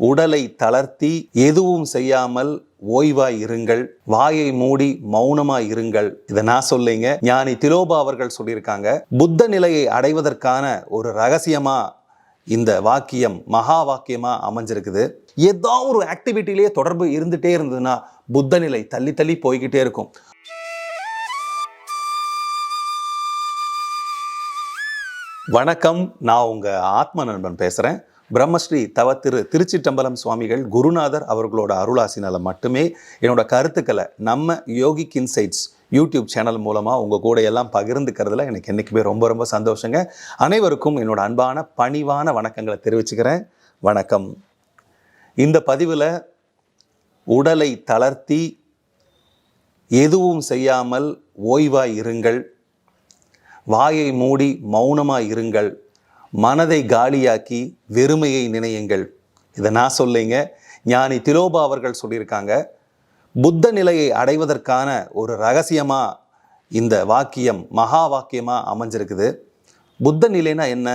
உடலை தளர்த்தி எதுவும் செய்யாமல் ஓய்வாய் இருங்கள். வாயை மூடி மௌனமாய் இருங்கள். இதை நான் சொல்லிங்க. ஞானி திலோபா அவர்கள் சொல்லியிருக்காங்க. புத்த நிலையை அடைவதற்கான ஒரு ரகசியமா இந்த வாக்கியம் மகா வாக்கியமா அமைஞ்சிருக்குது. ஏதோ ஒரு ஆக்டிவிட்டிலேயே தொடர்பு இருந்துட்டே இருந்ததுன்னா புத்த நிலை தள்ளி தள்ளி போய்கிட்டே இருக்கும். வணக்கம். நான் உங்கள் ஆத்ம நண்பன் பேசுகிறேன் பிரம்மஸ்ரீ தவ திரு திருச்சிட்டம்பலம் சுவாமிகள் குருநாதர் அவர்களோட அருளாசினால் மட்டுமே என்னோட கருத்துக்களை நம்ம யோகிக் இன்சைட்ஸ் யூடியூப் சேனல் மூலமாக உங்கள் கூட எல்லாம் பகிர்ந்துக்கிறதுல எனக்கு என்றைக்குமே ரொம்ப ரொம்ப சந்தோஷங்க. அனைவருக்கும் என்னோட அன்பான பணிவான வணக்கங்களை தெரிவிச்சுக்கிறேன். வணக்கம். இந்த பதிவில் உடலை தளர்த்தி எதுவும் செய்யாமல் ஓய்வாய் இருங்கள். வாயை மூடி மௌனமாக இருங்கள். மனதை காலியாக்கி வெறுமையை நினையுங்கள். இதை நான் சொல்லிங்க. ஞானி திலோபா அவர்கள் சொல்லியிருக்காங்க. புத்த நிலையை அடைவதற்கான ஒரு ரகசியமாக இந்த வாக்கியம் மகா வாக்கியமாக அமைஞ்சிருக்குது. புத்த நிலைனா என்ன?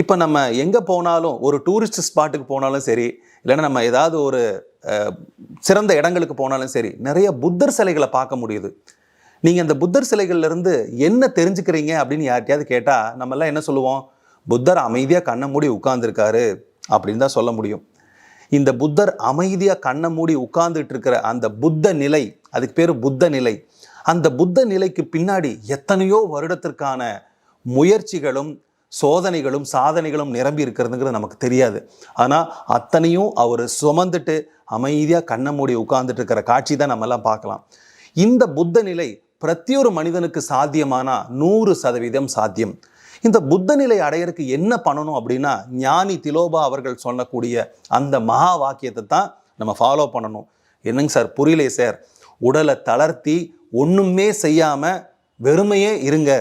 இப்போ நம்ம எங்கே போனாலும் ஒரு டூரிஸ்ட் ஸ்பாட்டுக்கு போனாலும் சரி இல்லைன்னா நம்ம ஏதாவது ஒரு சிறந்த இடங்களுக்கு போனாலும் சரி நிறைய புத்தர் சிலைகளை பார்க்க முடியுது. நீங்கள் அந்த புத்தர் சிலைகள்லேருந்து என்ன தெரிஞ்சுக்கிறீங்க அப்படின்னு யார்கிட்டயாவது கேட்டால் நம்மெல்லாம் என்ன சொல்லுவோம்? புத்தர் அமைதியாக கண்ணை மூடி உட்கார்ந்துருக்காரு அப்படின்னு தான் சொல்ல முடியும். இந்த புத்தர் அமைதியாக கண்ணை மூடி உட்கார்ந்துட்டு இருக்கிற அந்த புத்த நிலை அதுக்கு பேர் புத்த நிலை. அந்த புத்த நிலைக்கு பின்னாடி எத்தனையோ வருடத்திற்கான முயற்சிகளும் சோதனைகளும் சாதனைகளும் நிரம்பி இருக்கிறதுங்கிறது நமக்கு தெரியாது. ஆனால் அத்தனையும் அவர் சுமந்துட்டு அமைதியாக கண்ணை மூடி உட்கார்ந்துட்டு இருக்கிற காட்சி தான் நம்மெல்லாம் பார்க்கலாம். இந்த புத்த நிலை பிரத்தியொரு மனிதனுக்கு சாத்தியமானா நூறு சதவீதம் சாத்தியம். இந்த புத்த நிலை அடையறதுக்கு என்ன பண்ணணும் அப்படின்னா ஞானி திலோபா அவர்கள் சொல்லக்கூடிய அந்த மகா வாக்கியத்தை தான் நம்ம ஃபாலோ பண்ணணும். என்னங்க சார்? புரியலையே சார். உடலை தளர்த்தி ஒன்றுமே செய்யாமல் வெறுமையே இருங்க.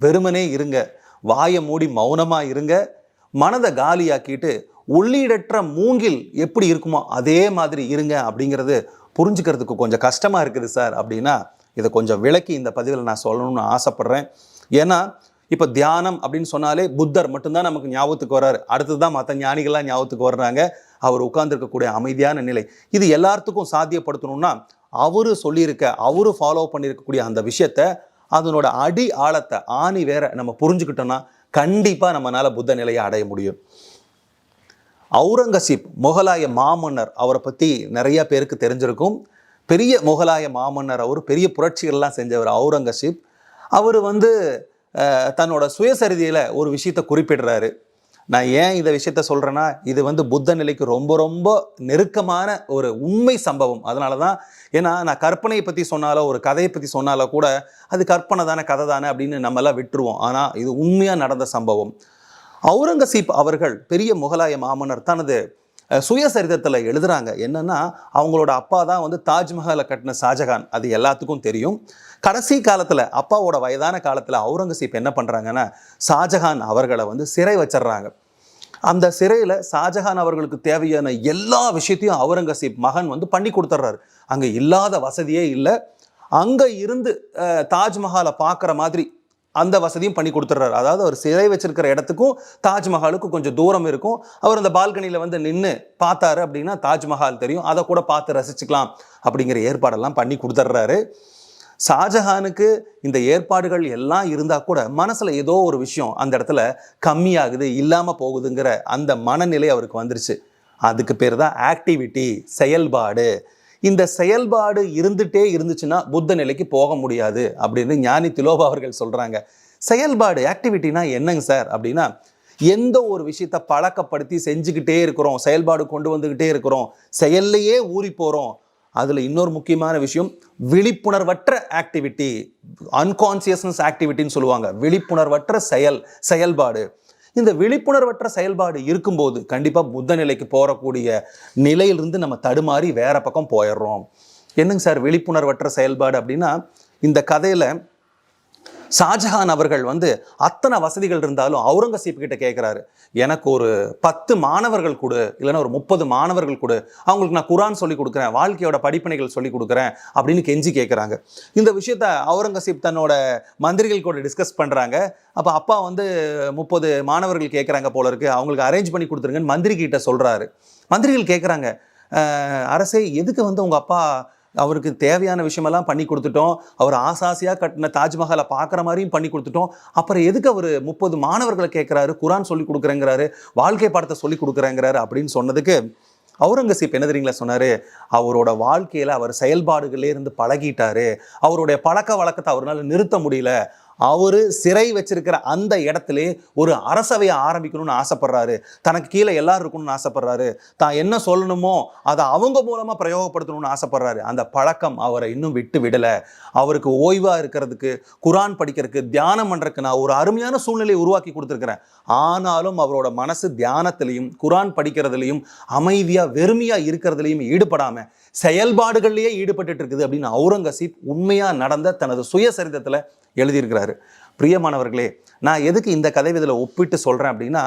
வெறுமனே இருங்க. வாயை மூடி மௌனமாக இருங்க. மனதை காலியாக்கிட்டு உள்ளீடற்ற மூங்கில் எப்படி இருக்குமோ அதே மாதிரி இருங்க அப்படிங்கிறது புரிஞ்சுக்கிறதுக்கு கொஞ்சம் கஷ்டமாக இருக்குது சார். அப்படின்னா இதை கொஞ்சம் விளக்கி இந்த பதிவில் நான் சொல்லணும்னு ஆசைப்பட்றேன். ஏன்னா இப்போ தியானம் அப்படின்னு சொன்னாலே புத்தர் மட்டும்தான் நமக்கு ஞாபகத்துக்கு வர்றாரு. அடுத்தது தான் மற்ற ஞானிகள்லாம் ஞாபகத்துக்கு வர்றாங்க. அவர் உட்காந்துருக்கக்கூடிய அமைதியான நிலை. இது எல்லாத்துக்கும் சாத்தியப்படுத்தணும்னா அவரு சொல்லியிருக்க அவரு ஃபாலோ பண்ணியிருக்கக்கூடிய அந்த விஷயத்த அதனோட அடி ஆழத்தை ஆணி வேற நம்ம புரிஞ்சுக்கிட்டோம்னா கண்டிப்பாக நம்மனால புத்த நிலையை அடைய முடியும். அவுரங்கசீப் முகலாய மாமன்னர் அவரை பற்றி நிறைய பேருக்கு தெரிஞ்சிருக்கும். பெரிய முகலாய மாமன்னர் அவர் பெரிய புரட்சிகள்லாம் செஞ்சவர் அவுரங்கசீப். அவர் வந்து தன்னோட சுயசரிதியில் ஒரு விஷயத்தை குறிப்பிடுறாரு. நான் ஏன் இந்த விஷயத்த சொல்கிறேன்னா இது வந்து புத்த நிலைக்கு ரொம்ப ரொம்ப நெருக்கமான ஒரு உண்மை சம்பவம். அதனால தான் ஏன்னா நான் கற்பனையை பற்றி சொன்னாலோ ஒரு கதையை பற்றி சொன்னாலோ கூட அது கற்பனை தானே கதை தானே அப்படின்னு நம்மெல்லாம் விட்டுருவோம். ஆனால் இது உண்மையாக நடந்த சம்பவம். அவுரங்கசீப் அவர்கள் பெரிய முகலாய மாமன்னர் தனது சுயசரிதத்தில் எழுதுறாங்க. என்னன்னா அவங்களோட அப்பா தான் வந்து தாஜ்மஹாலை கட்டின ஷாஜகான். அது எல்லாத்துக்கும் தெரியும். கடைசி காலத்தில் அப்பாவோட வயதான காலத்தில் அவுரங்கசீப் என்ன பண்ணுறாங்கன்னா ஷாஜகான் அவர்களை வந்து சிறை வச்சிடுறாங்க. அந்த சிறையில் ஷாஜகான் அவர்களுக்கு தேவையான எல்லா விஷயத்தையும் அவுரங்கசீப் மகன் வந்து பண்ணி கொடுத்துட்றாரு. அங்கே இல்லாத வசதியே இல்லை. அங்கே இருந்து தாஜ்மஹாலை பார்க்குற மாதிரி அந்த வசதியும் பண்ணி கொடுத்துட்றாரு. அதாவது அவர் சிறை வச்சிருக்கிற இடத்துக்கும் தாஜ்மஹாலுக்கும் கொஞ்சம் தூரம் இருக்கும். அவர் அந்த பால்கனியில் வந்து நின்று பார்த்தாரு அப்படின்னா தாஜ்மஹால் தெரியும். அதை கூட பார்த்து ரசிச்சுக்கலாம் அப்படிங்கிற ஏற்பாடெல்லாம் பண்ணி கொடுத்துட்றாரு. ஷாஜஹானுக்கு இந்த ஏற்பாடுகள் எல்லாம் இருந்தால் கூட மனசில் ஏதோ ஒரு விஷயம் அந்த இடத்துல கம்மியாகுது இல்லாமல் போகுதுங்கிற அந்த மனநிலை அவருக்கு வந்துருச்சு. அதுக்கு பேர் தான் ஆக்டிவிட்டி செயல்பாடு. இந்த செயல்பாடு இருந்துட்டே இருந்துச்சுன்னா புத்த நிலைக்கு போக முடியாது அப்படின்னு ஞானி திலோபா அவர்கள் சொல்கிறாங்க செயல்பாடு ஆக்டிவிட்டினா என்னங்க சார்? அப்படின்னா எந்த ஒரு விஷயத்தை பழக்கப்படுத்தி செஞ்சுக்கிட்டே இருக்கிறோம் செயல்பாடு கொண்டு வந்துக்கிட்டே இருக்கிறோம் செயல்லையே ஊறி போகிறோம் அதில் இன்னொரு முக்கியமான விஷயம் விழிப்புணர்வற்ற ஆக்டிவிட்டி அன்கான்சியஸ்னஸ் ஆக்டிவிட்டின்னு சொல்லுவாங்க. விழிப்புணர்வற்ற செயல் செயல்பாடு. இந்த விழிப்புணர்வற்ற செயல்பாடு இருக்கும்போது கண்டிப்பாக புத்த நிலைக்கு போகக்கூடிய நிலையிலிருந்து நம்ம தடுமாறி வேற பக்கம் போயிடுறோம். என்னங்க சார் விழிப்புணர்வற்ற செயல்பாடு அப்படின்னா இந்த கதையில் ஷாஜஹான் அவர்கள் வந்து அத்தனை வசதிகள் இருந்தாலும் அவுரங்கசீப் கிட்ட கேட்குறாரு எனக்கு ஒரு பத்து மாணவர்கள் கொடு இல்லைன்னா ஒரு முப்பது மாணவர்கள் கொடு. அவங்களுக்கு நான் குரான் சொல்லி கொடுக்குறேன் வாழ்க்கையோட படிப்பனைகள் சொல்லி கொடுக்குறேன் அப்படின்னு கெஞ்சி கேட்குறாங்க இந்த விஷயத்த அவுரங்கசீப் தன்னோட மந்திரிகள் கூட டிஸ்கஸ் பண்ணுறாங்க அப்போ அப்பா வந்து முப்பது மாணவர்கள் கேட்குறாங்க போல இருக்கு. அவங்களுக்கு அரேஞ்ச் பண்ணி கொடுத்துருங்கன்னு மந்திரி கிட்ட சொல்கிறாரு மந்திரிகள் கேட்குறாங்க அரசே எதுக்கு வந்து உங்கள் அப்பா அவருக்கு தேவையான விஷயமெல்லாம் பண்ணி கொடுத்துட்டோம். அவர் ஆசாசியாக கட்டின தாஜ்மஹாலை பார்க்குற மாதிரியும் பண்ணி கொடுத்துட்டோம். அப்புறம் எதுக்கு அவர் முப்பது மாணவர்களை கேட்குறாரு குரான் சொல்லி கொடுக்குறேங்கிறாரு வாழ்க்கை பாடத்தை சொல்லி கொடுக்குறேங்கிறாரு அப்படின்னு சொன்னதுக்கு அவுரங்கசீப் என்ன தெரியுங்களா சொன்னார்? அவரோட வாழ்க்கையில் அவர் செயல்பாடுகளே இருந்து பழகிட்டாரு. அவருடைய பழக்க வழக்கத்தை அவரால் நிறுத்த முடியல. அவரு சிறை வச்சிருக்கிற அந்த இடத்துல ஒரு அரசவையை ஆரம்பிக்கணும்னு ஆசைப்படுறாரு. தனக்கு கீழே எல்லாரும் இருக்கணும்னு ஆசைப்படுறாரு. தான் என்ன சொல்லணுமோ அதை அவங்க மூலமாக பிரயோகப்படுத்தணும்னு ஆசைப்படுறாரு. அந்த பழக்கம் அவரை இன்னும் விட்டு விடல. அவருக்கு ஓய்வாக இருக்கிறதுக்கு குரான் படிக்கிறதுக்கு தியானம் பண்ணுறதுக்கு நான் ஒரு அருமையான சூழ்நிலையை உருவாக்கி கொடுத்துருக்குறேன். ஆனாலும் அவரோட மனசு தியானத்திலையும் குரான் படிக்கிறதுலையும் அமைதியாக வெறுமையாக இருக்கிறதுலையும் ஈடுபடாமல் செயல்பாடுகள்லேயே ஈடுபட்டு இருக்குது அப்படின்னு அவுரங்கசீப் உண்மையாக நடந்த தனது சுயசரிதத்தில் எழுதியிருக்கிறார். பிரியமானவர்களே நான் எதுக்கு இந்த கதை இதில் ஒப்பிட்டு சொல்கிறேன் அப்படின்னா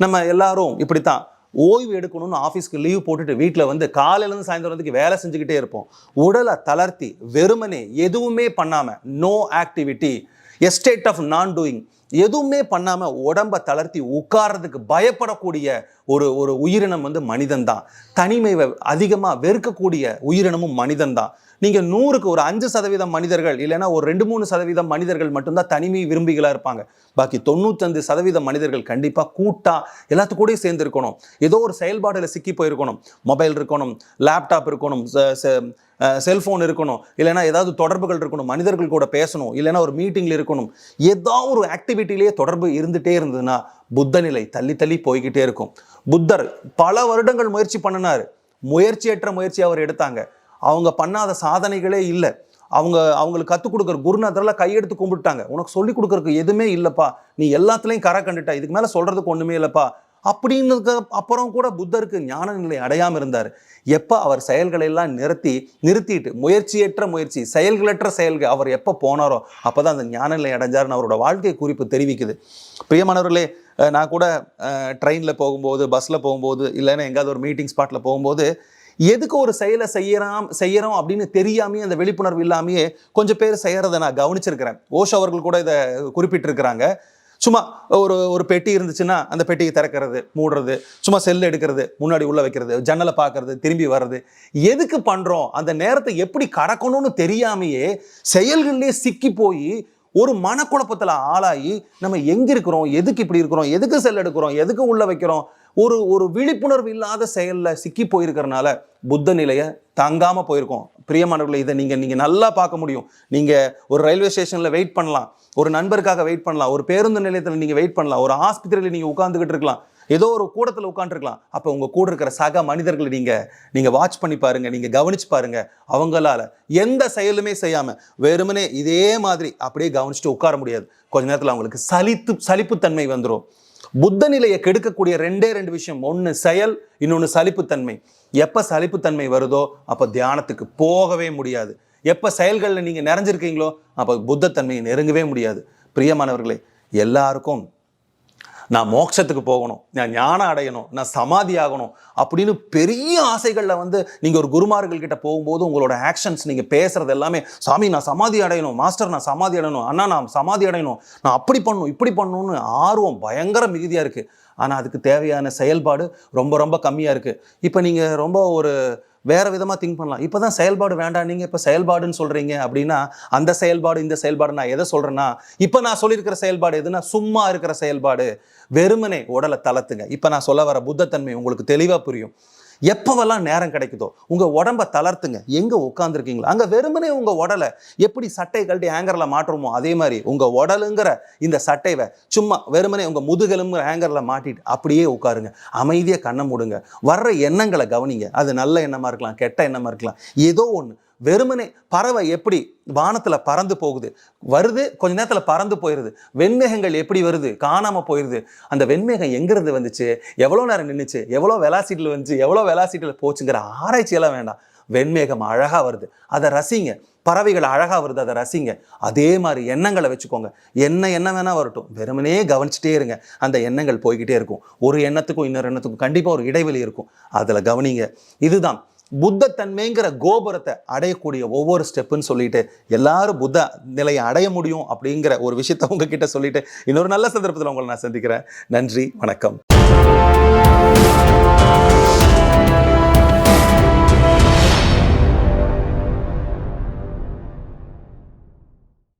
நம்ம எல்லாரும் இப்படித்தான். ஓய்வு எடுக்கணும்னு ஆஃபீஸ்க்கு லீவ் போட்டுட்டு வீட்டில் வந்து காலையிலேருந்து சாயந்தரம் வரைக்கும் வேலை செஞ்சுக்கிட்டே இருப்போம். உடலை தளர்த்தி வெறுமனே எதுவுமே பண்ணாமல் no activity state of non doing எதுவுமே பண்ணாமல் உடம்பை தளர்த்தி உட்கார்றதுக்கு பயப்படக்கூடிய ஒரு ஒரு உயிரினம் வந்து மனிதன் தான் தனிமை அதிகமாக வெறுக்கக்கூடிய உயிரினமும் மனிதன் தான் நீங்கள் நூறுக்கு ஒரு அஞ்சு சதவீதம் மனிதர்கள் இல்லைன்னா ஒரு ரெண்டு மூணு சதவீதம் மனிதர்கள் மட்டும்தான் தனிமை விரும்பிகளாக இருப்பாங்க. பாக்கி தொண்ணூத்தஞ்சு சதவீதம் மனிதர்கள் கண்டிப்பாக கூட்டாக எல்லாத்து கூடயும் சேர்ந்து இருக்கணும் ஏதோ ஒரு செயல்பாடில் சிக்கி போயிருக்கணும். மொபைல் இருக்கணும் லேப்டாப் இருக்கணும் செல்ஃபோன் இருக்கணும் இல்லைன்னா ஏதாவது தொடர்புகள் இருக்கணும் மனிதர்கள் கூட பேசணும் இல்லைன்னா ஒரு மீட்டிங்கில் இருக்கணும். ஏதாவது ஒரு ஆக்டிவிட்டிலேயே தொடர்பு இருந்துகிட்டே இருந்ததுன்னா புத்த நிலை தள்ளி தள்ளி போய்கிட்டே இருக்கும். புத்தர் பல வருடங்கள் முயற்சி பண்ணினார். முயற்சியற்ற முயற்சி அவர் எடுத்தாங்க. அவங்க பண்ணாத சாதனைகளே இல்லை. அவங்க அவங்களுக்கு கற்றுக் கொடுக்குற குருநாதரெல்லாம் கையெடுத்து கும்பிட்டாங்க உனக்கு சொல்லிக் கொடுக்குறதுக்கு எதுவுமே இல்லைப்பா. நீ எல்லாத்துலேயும் கரை கண்டுட்டா இதுக்கு மேலே சொல்கிறதுக்கு ஒன்றுமே இல்லைப்பா. அப்படின்னதுக்கு அப்புறம் கூட புத்தருக்கு ஞான நிலை அடையாமல் இருந்தார். எப்போ அவர் செயல்களை எல்லாம் நிறுத்தி நிறுத்திட்டு முயற்சியற்ற முயற்சி செயல்களற்ற செயல்கள் அவர் எப்போ போனாரோ அப்போ தான் அந்த ஞான நிலை அடைஞ்சாருன்னு அவரோட வாழ்க்கை குறிப்பு தெரிவிக்குது. பிரியமானவர்களே நான் கூட ட்ரெயினில் போகும்போது பஸ்ஸில் போகும்போது இல்லைன்னா எங்கேயாவது ஒரு மீட்டிங் ஸ்பாட்டில் போகும்போது எதுக்கு ஒரு செயலை செய்யறாம் செய்யறோம் அப்படின்னு தெரியாமே அந்த விழிப்புணர்வு இல்லாமையே கொஞ்சம் பேர் செய்யறதை நான் கவனிச்சிருக்கிறேன். ஓஷ் அவர்கள் கூட இதை குறிப்பிட்டிருக்கிறாங்க. சும்மா ஒரு ஒரு பெட்டி இருந்துச்சுன்னா அந்த பெட்டியை திறக்கிறது மூடுறது சும்மா செல் எடுக்கிறது முன்னாடி உள்ள வைக்கிறது ஜன்னலை பார்க்கறது திரும்பி வர்றது. எதுக்கு பண்றோம்? அந்த நேரத்தை எப்படி கடக்கணும்னு தெரியாமையே செயல்கள்லேயே சிக்கி போய் ஒரு மனக்குழப்பத்தில் ஆளாகி நம்ம எங்கே இருக்கிறோம்? எதுக்கு இப்படி இருக்கிறோம்? எதுக்கு செல் எடுக்கிறோம்? எதுக்கு உள்ள வைக்கிறோம்? ஒரு ஒரு விழிப்புணர்வு இல்லாத செயலில் சிக்கி போயிருக்கிறனால புத்த நிலையை தங்காமல் போயிருக்கோம். பிரியமானவர்களை இதை நீங்கள் நீங்கள் நல்லா பார்க்க முடியும். நீங்கள் ஒரு ரயில்வே ஸ்டேஷனில் வெயிட் பண்ணலாம். ஒரு நண்பருக்காக வெயிட் பண்ணலாம். ஒரு பேருந்து நிலையத்தில் நீங்கள் வெயிட் பண்ணலாம். ஒரு ஆஸ்பத்திரியில் நீங்கள் உட்காந்துக்கிட்டு இருக்கலாம். ஏதோ ஒரு கூடத்தில் உட்காந்துருக்கலாம் அப்போ உங்கள் கூட இருக்கிற சக மனிதர்களை நீங்கள் நீங்கள் வாட்ச் பண்ணி பாருங்கள் நீங்கள் கவனிச்சு பாருங்கள் அவங்களால எந்த செயலுமே செய்யாமல் வெறுமனே இதே மாதிரி அப்படியே கவனிச்சுட்டு உட்கார முடியாது. கொஞ்ச நேரத்தில் அவங்களுக்கு சலித்து சலிப்புத்தன்மை வந்துடும் புத்த நிலையை கெடுக்கக்கூடிய ரெண்டே ரெண்டு விஷயம். ஒன்று செயல் இன்னொன்று சலிப்புத்தன்மை. எப்போ சலிப்புத்தன்மை வருதோ அப்போ தியானத்துக்கு போகவே முடியாது. எப்போ செயல்களில் நீங்கள் நிறைஞ்சிருக்கீங்களோ அப்போ புத்தத்தன்மையை நெருங்கவே முடியாது. பிரியமானவர்களே எல்லாருக்கும் நான் மோட்சத்துக்கு போகணும் நான் ஞானம் அடையணும் நான் சமாதி ஆகணும் அப்படின்னு பெரிய ஆசைகளில் வந்து நீங்கள் ஒரு குருமார்கள் கிட்ட போகும்போது உங்களோட ஆக்ஷன்ஸ் நீங்கள் பேசுகிறது எல்லாமே சாமி நான் சமாதி அடையணும் மாஸ்டர் நான் சமாதி அடையணும் அண்ணா நான் சமாதி அடையணும் நான் அப்படி பண்ணணும் இப்படி பண்ணணும்னு ஆர்வம் பயங்கர மிகுதியாக இருக்குது ஆனால் அதுக்கு தேவையான செயல்பாடு ரொம்ப ரொம்ப கம்மியாக இருக்குது இப்போ நீங்கள் ரொம்ப ஒரு வேறு விதமாக திங்க் பண்ணலாம். இப்போ தான் செயல்பாடு வேண்டாம். நீங்கள் இப்போ செயல்பாடுன்னு சொல்கிறீங்க அப்படின்னா அந்த செயல்பாடு இந்த செயல்பாடு நான் எதை சொல்கிறேன்னா இப்போ நான் சொல்லியிருக்கிற செயல்பாடு எதுனா சும்மா இருக்கிற செயல்பாடு. வெறுமனே உடலை தளர்த்துங்க. இப்போ நான் சொல்ல வர புத்தத்தன்மை உங்களுக்கு தெளிவாக புரியும். எப்போவெல்லாம் நேரம் கிடைக்குதோ உங்கள் உடம்ப தளர்த்துங்க. எங்கே உட்காந்துருக்கீங்களோ அங்கே வெறுமனே உங்கள் உடலை எப்படி சட்டை கழட்டி ஹேங்கரில் மாட்டுறோமோ அதே மாதிரி உங்கள் உடலுங்கிற இந்த சட்டைவை சும்மா வெறுமனே உங்கள் முதுகெலும்புங்கிற ஹேங்கரில் மாட்டிட்டு அப்படியே உட்காருங்க. அமைதியாக கண்ணை மூடுங்க. வர்ற எண்ணங்களை கவனிங்க. அது நல்ல எண்ணமாக இருக்கலாம் கெட்ட எண்ணமாக இருக்கலாம். ஏதோ ஒன்று வெறுமனே பறவை எப்படி வானத்தில் பறந்து போகுது? வருது கொஞ்ச நேரத்தில் பறந்து போயிடுது வெண்மேகங்கள் எப்படி வருது? காணாமல் போயிடுது அந்த வெண்மேகம் எங்கேருந்து வந்துச்சு? எவ்வளோ நேரம் நின்றுச்சு எவ்வளோ வெலாசிட்டியில் வந்துச்சு? எவ்வளோ வெலாசிட்டியில் போச்சுங்கிற ஆராய்ச்சியெல்லாம் வேண்டாம். வெண்மேகம் அழகாக வருது. அதை ரசிங்க. பறவைகள் அழகாக வருது. அதை ரசிங்க. அதே மாதிரி எண்ணங்களை வச்சுக்கோங்க. என்ன என்ன வேணால் வரட்டும். வெறுமனே கவனிச்சிட்டே இருங்க. அந்த எண்ணங்கள் போய்கிட்டே இருக்கும். ஒரு எண்ணத்துக்கும் இன்னொரு எண்ணத்துக்கும் கண்டிப்பாக ஒரு இடைவெளி இருக்கும். அதில் கவனிங்க. இதுதான். புத்தத்தன்மைங்கிற கோபுரத்தை அடையக்கூடிய ஒவ்வொரு ஸ்டெப்புன்னு சொல்லிட்டு எல்லாரும் புத்த நிலையை அடைய முடியும் அப்படிங்கிற ஒரு விஷயத்த உங்ககிட்ட சொல்லிட்டு இன்னொரு நல்ல சந்தர்ப்பத்தில் உங்களை நான் சந்திக்கிறேன். நன்றி வணக்கம்.